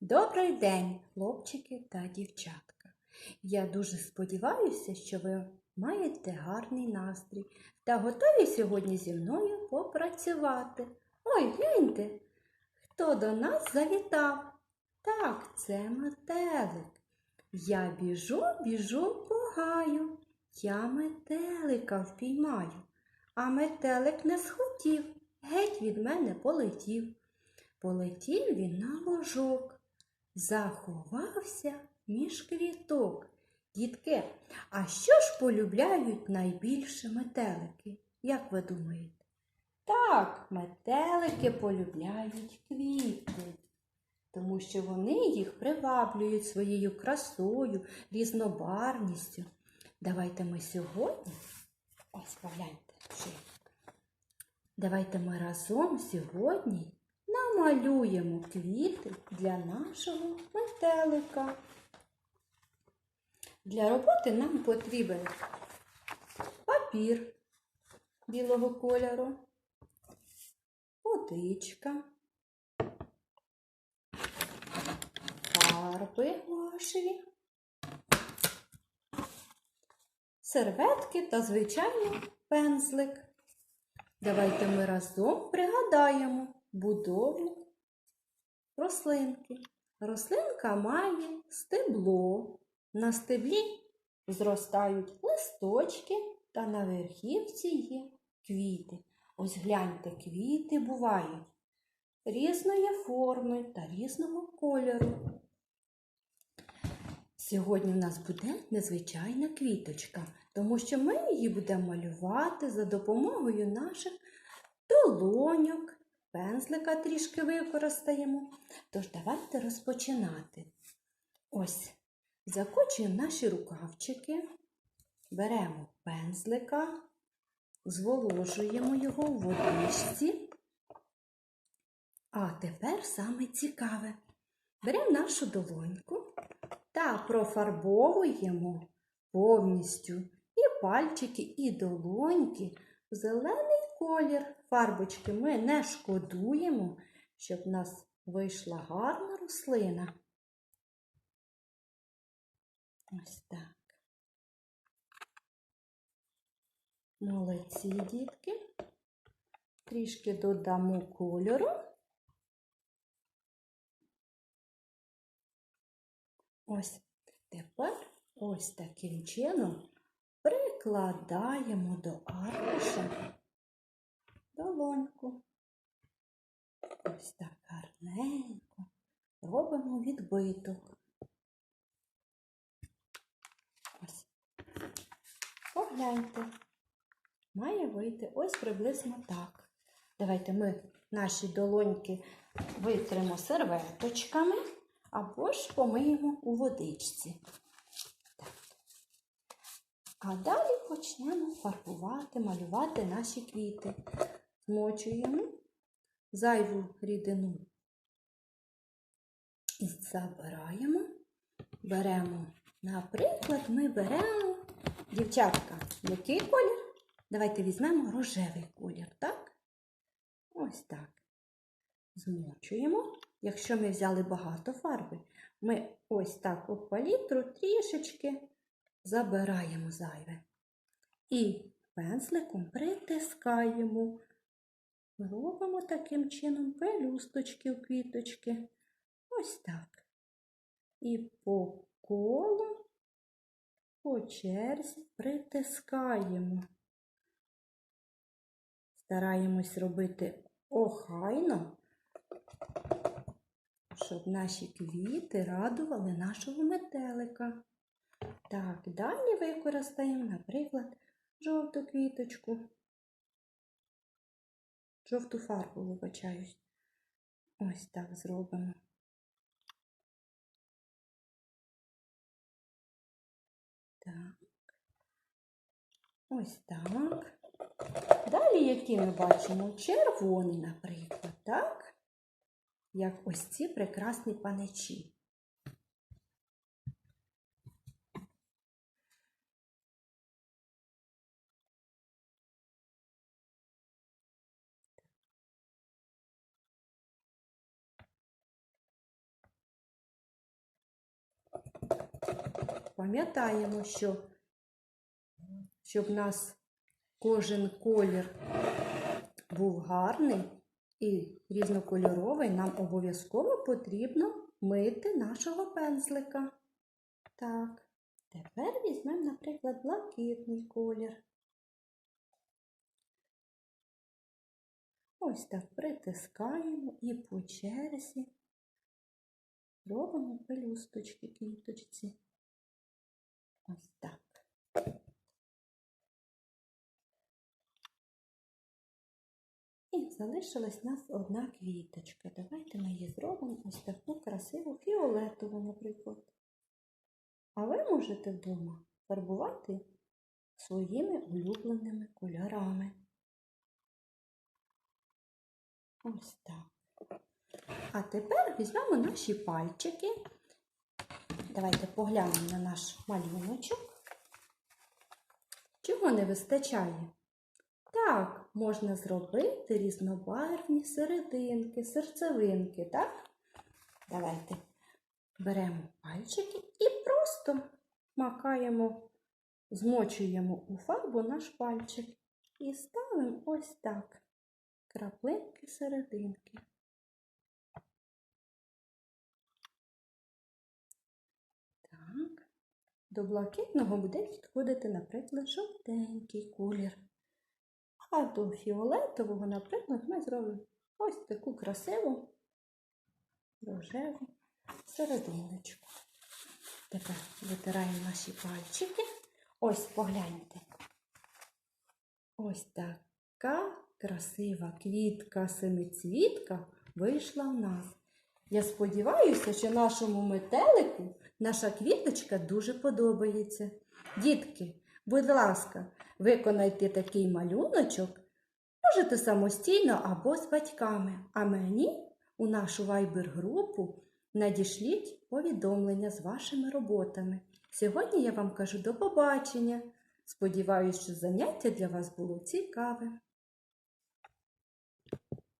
Добрий день, хлопчики та дівчатка. Я дуже сподіваюся, що ви маєте гарний настрій та готові сьогодні зі мною попрацювати. Ой, гляньте, хто до нас завітав? Так, це метелик. Я біжу, біжу по гаю. Я метелика впіймаю, а метелик не схотів, геть від мене полетів. Полетів він на ложок, заховався між квіток. Дітки, а що ж полюбляють найбільше метелики? Як ви думаєте? Так, метелики полюбляють квіти, тому що вони їх приваблюють своєю красою, різнобарвністю. Давайте ми сьогодні, ось погляньте. Давайте ми разом сьогодні намалюємо квіти для нашого метелика. Для роботи нам потрібен папір білого кольору, водичка, фарби гуашеві, серветки та звичайний пензлик. Давайте ми разом пригадаємо будову рослинки. Рослинка має стебло. На стеблі зростають листочки та на верхівці є квіти. Ось гляньте, квіти бувають різної форми та різного кольору. Сьогодні у нас буде незвичайна квіточка, тому що ми її будемо малювати за допомогою наших долоньок, пензлика трішки використаємо. Тож давайте розпочинати. Ось, закочуємо наші рукавчики, беремо пензлика, зволожуємо його в водичці. А тепер саме цікаве. Беремо нашу долоньку та профарбовуємо повністю і пальчики, і долоньки в зелений колір. Фарбочки ми не шкодуємо, щоб в нас вийшла гарна рослина. Ось так. Молодці, дітки. Трішки додамо кольору. Ось тепер ось таким чином прикладаємо до аркуша долоньку. Ось так гарненько робимо відбиток. Погляньте, має вийти ось приблизно так. Давайте ми наші долоньки витримо серветочками або ж помиємо у водичці. Так. А далі почнемо фарбувати, малювати наші квіти. Змочуємо зайву рідину і забираємо. Беремо, наприклад, ми беремо, дівчатка, який колір? Давайте візьмемо рожевий колір, так? Ось так. Змочуємо. Якщо ми взяли багато фарби, ми ось так у палітру трішечки забираємо зайве. І пензликом притискаємо. Робимо таким чином пелюсточки в квіточки. Ось так. І по колу, по черзі притискаємо. Стараємось робити охайно, щоб наші квіти радували нашого метелика. Так, далі використаємо, наприклад, жовту квіточку. Жовту фарбу, вибачаюсь. Ось так зробимо. Так. Ось так. Далі, які ми бачимо? Червоний, наприклад, так? Як ось ці прекрасні паничі. Пам'ятаємо, що щоб у нас кожен колір був гарний і різнокольоровий, нам обов'язково потрібно мити нашого пензлика. Так, тепер візьмемо, наприклад, блакитний колір. Ось так притискаємо і по черзі робимо пелюсточки квіточці. Ось так. І залишилась нас одна квіточка. Давайте ми її зробимо ось таку красиву фіолетову, наприклад. А ви можете вдома фарбувати своїми улюбленими кольорами. Ось так. А тепер візьмемо наші пальчики. Давайте поглянемо на наш малюночок. Чого не вистачає? Так, можна зробити різнобарвні серединки, серцевинки, так? Давайте беремо пальчики і просто макаємо, змочуємо у фарбу наш пальчик і ставимо ось так краплинки серединки. До блакитного буде підходити, наприклад, жовтенький колір. А до фіолетового, наприклад, ми зробимо ось таку красиву рожеву серединочку. Тепер витираємо наші пальчики. Ось погляньте. Ось така красива квітка семицвітка вийшла в нас. Я сподіваюся, що нашому метелику наша квіточка дуже подобається. Дітки, будь ласка, виконайте такий малюночок. Можете самостійно або з батьками. А мені у нашу вайбер-групу надішліть повідомлення з вашими роботами. Сьогодні я вам кажу до побачення. Сподіваюсь, що заняття для вас було цікаве.